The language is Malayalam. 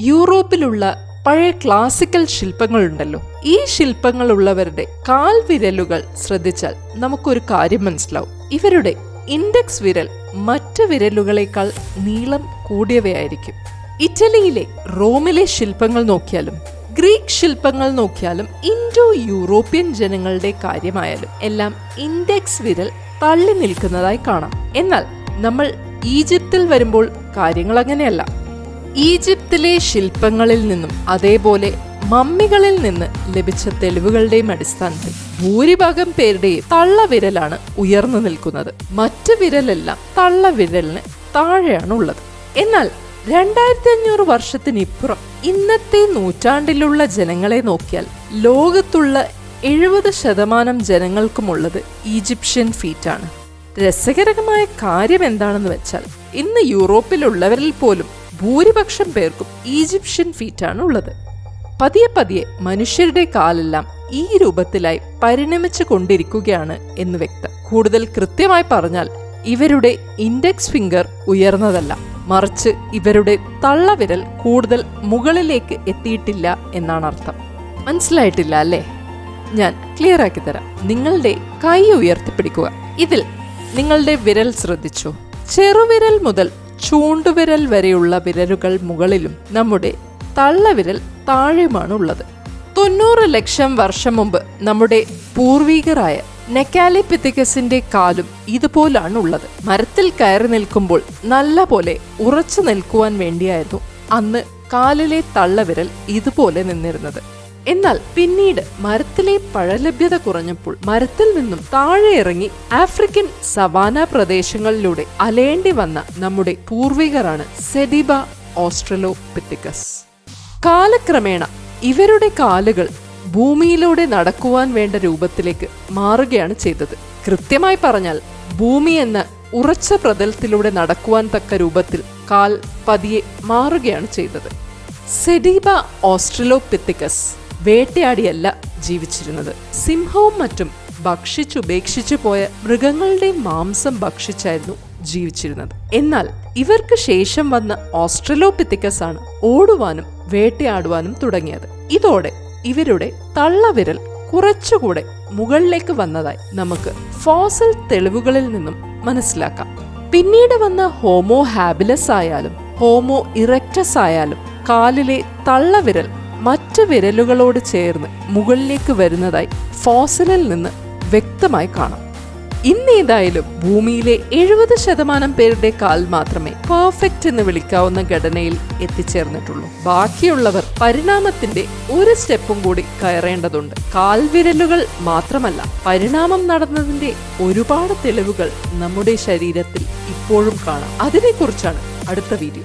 യൂറോപ്പിലുള്ള പഴയ ക്ലാസിക്കൽ ശില്പങ്ങളുണ്ടല്ലോ. ഈ ശില്പങ്ങളുള്ളവരുടെ കാൽ വിരലുകൾ ശ്രദ്ധിച്ചാൽ നമുക്കൊരു കാര്യം മനസ്സിലാവും. ഇവരുടെ ഇൻഡെക്സ് വിരൽ മറ്റ് വിരലുകളേക്കാൾ നീളം കൂടിയവയായിരിക്കും. ഇറ്റലിയിലെ റോമിലെ ശില്പങ്ങൾ നോക്കിയാലും ഗ്രീക്ക് ശില്പങ്ങൾ നോക്കിയാലും ഇൻഡോ യൂറോപ്യൻ ജനങ്ങളുടെ കാര്യമായാലും എല്ലാം ഇൻഡെക്സ് വിരൽ തള്ളി നിൽക്കുന്നതായി കാണാം. എന്നാൽ നമ്മൾ ഈജിപ്തിൽ വരുമ്പോൾ കാര്യങ്ങൾ അങ്ങനെയല്ല ഈജിപ്തിലെ ശില്പങ്ങളിൽ നിന്നും അതേപോലെ മമ്മികളിൽ നിന്ന് ലഭിച്ച തെളിവുകളുടെയും അടിസ്ഥാനത്തിൽ ഭൂരിഭാഗം പേരുടെയും തള്ളവിരലാണ് ഉയർന്നു നിൽക്കുന്നത്. മറ്റ് വിരലെല്ലാം തള്ളവിരലിന് താഴെയാണ് ഉള്ളത് എന്നാൽ രണ്ടായിരത്തി അഞ്ഞൂറ് വർഷത്തിനിപ്പുറം ഇന്നത്തെ നൂറ്റാണ്ടിലുള്ള ജനങ്ങളെ നോക്കിയാൽ ലോകത്തുള്ള എഴുപത് ശതമാനം ജനങ്ങൾക്കുമുള്ളത് ഈജിപ്ഷ്യൻ ഫീറ്റാണ്. രസകരമായ കാര്യം എന്താണെന്ന് വെച്ചാൽ ഇന്ന് യൂറോപ്പിലുള്ളവരിൽ പോലും ഭൂരിപക്ഷം പേർക്കും ഈജിപ്ഷ്യൻ ഫീറ്റാണ് ഉള്ളത്. പതിയെ പതിയെ മനുഷ്യരുടെ കാലെല്ലാം ഈ രൂപത്തിലായി പരിണമിച്ചു കൊണ്ടിരിക്കുകയാണ് എന്ന് വ്യക്തം. കൂടുതൽ കൃത്യമായി പറഞ്ഞാൽ ഇവരുടെ ഇൻഡെക്സ് ഫിംഗർ ഉയർന്നതല്ല. മറിച്ച് ഇവരുടെ തള്ളവിരൽ കൂടുതൽ മുകളിലേക്ക് എത്തിയിട്ടില്ല എന്നാണ് അർത്ഥം. മനസ്സിലായിട്ടില്ല അല്ലേ? ഞാൻ ക്ലിയർ ആക്കി തരാം. നിങ്ങളുടെ കൈ ഉയർത്തിപ്പിടിക്കുക. ഇതിൽ നിങ്ങളുടെ വിരൽ ശ്രദ്ധിച്ചു. ചെറുവിരൽ മുതൽ ചൂണ്ടുവിരൽ വരെയുള്ള വിരലുകൾ മുകളിലും നമ്മുടെ തള്ളവിരൽ താഴെയുമാണ് ഉള്ളത് തൊണ്ണൂറ് ലക്ഷം വർഷം മുമ്പ് നമ്മുടെ പൂർവീകരായ നെക്കാലിപിത്തിക്കസിന്റെ കാലും ഇതുപോലാണ് ഉള്ളത് മരത്തിൽ കയറി നിൽക്കുമ്പോൾ നല്ല പോലെ ഉറച്ചു നിൽക്കുവാൻ വേണ്ടിയായിരുന്നു അന്ന് കാലിലെ തള്ളവിരൽ ഇതുപോലെ നിന്നിരുന്നത്. എന്നാൽ പിന്നീട് മരത്തിലെ പഴലഭ്യത കുറഞ്ഞപ്പോൾ മരത്തിൽ നിന്നും താഴെ ഇറങ്ങി ആഫ്രിക്കൻ സവാന പ്രദേശങ്ങളിലൂടെ അലേണ്ടി വന്ന നമ്മുടെ പൂർവികരാണ് സെഡിബ ഓസ്ട്രലോപിത്തിക്കസ്. കാലക്രമേണ ഇവരുടെ കാലുകൾ ഭൂമിയിലൂടെ നടക്കുവാൻ വേണ്ട രൂപത്തിലേക്ക് മാറുകയാണ് ചെയ്തത്. കൃത്യമായി പറഞ്ഞാൽ ഭൂമി എന്ന ഉറച്ച പ്രതലത്തിലൂടെ നടക്കുവാൻ തക്ക രൂപത്തിൽ കാൽ പതിയെ മാറുകയാണ് ചെയ്തത്. സെഡീബ ഓസ്ട്രലോപിത്തിക്കസ് വേട്ടയാടിയല്ല ജീവിച്ചിരുന്നത്. സിംഹവും മറ്റും ഭക്ഷിച്ചുപേക്ഷിച്ചു പോയ മൃഗങ്ങളുടെ മാംസം ഭക്ഷിച്ചായിരുന്നു ജീവിച്ചിരുന്നത്. എന്നാൽ ഇവർക്ക് ശേഷം വന്ന ഓസ്ട്രലോപിത്തിക്കസ് ആണ് ഓടുവാനും വേട്ടയാടുവാനും തുടങ്ങിയത്. ഇതോടെ ഇവരുടെ തള്ളവിരൽ കുറച്ചുകൂടെ മുകളിലേക്ക് വന്നതായി നമുക്ക് ഫോസൽ തെളിവുകളിൽ നിന്നും മനസ്സിലാക്കാം. പിന്നീട് വന്ന ഹോമോ ഹാബിലസ് ആയാലും ഹോമോ ഇറക്റ്റസ് ആയാലും കാലിലെ തള്ളവിരൽ മറ്റു വിരലുകളോട് ചേർന്ന് മുകളിലേക്ക് വരുന്നതായി ഫോസിലിൽ നിന്ന് വ്യക്തമായി കാണാം. ഇന്നേതായാലും ഭൂമിയിലെ എഴുപത് ശതമാനം പേരുടെ കാൽ മാത്രമേ പെർഫെക്റ്റ് എന്ന് വിളിക്കാവുന്ന ഘടനയിൽ എത്തിച്ചേർന്നിട്ടുള്ളൂ. ബാക്കിയുള്ളവർ പരിണാമത്തിന്റെ ഒരു സ്റ്റെപ്പും കൂടി കയറേണ്ടതുണ്ട്. കാൽവിരലുകൾ മാത്രമല്ല പരിണാമം നടന്നതിന്റെ ഒരുപാട് തെളിവുകൾ നമ്മുടെ ശരീരത്തിൽ ഇപ്പോഴും കാണാം. അതിനെക്കുറിച്ചാണ് അടുത്ത വീഡിയോ.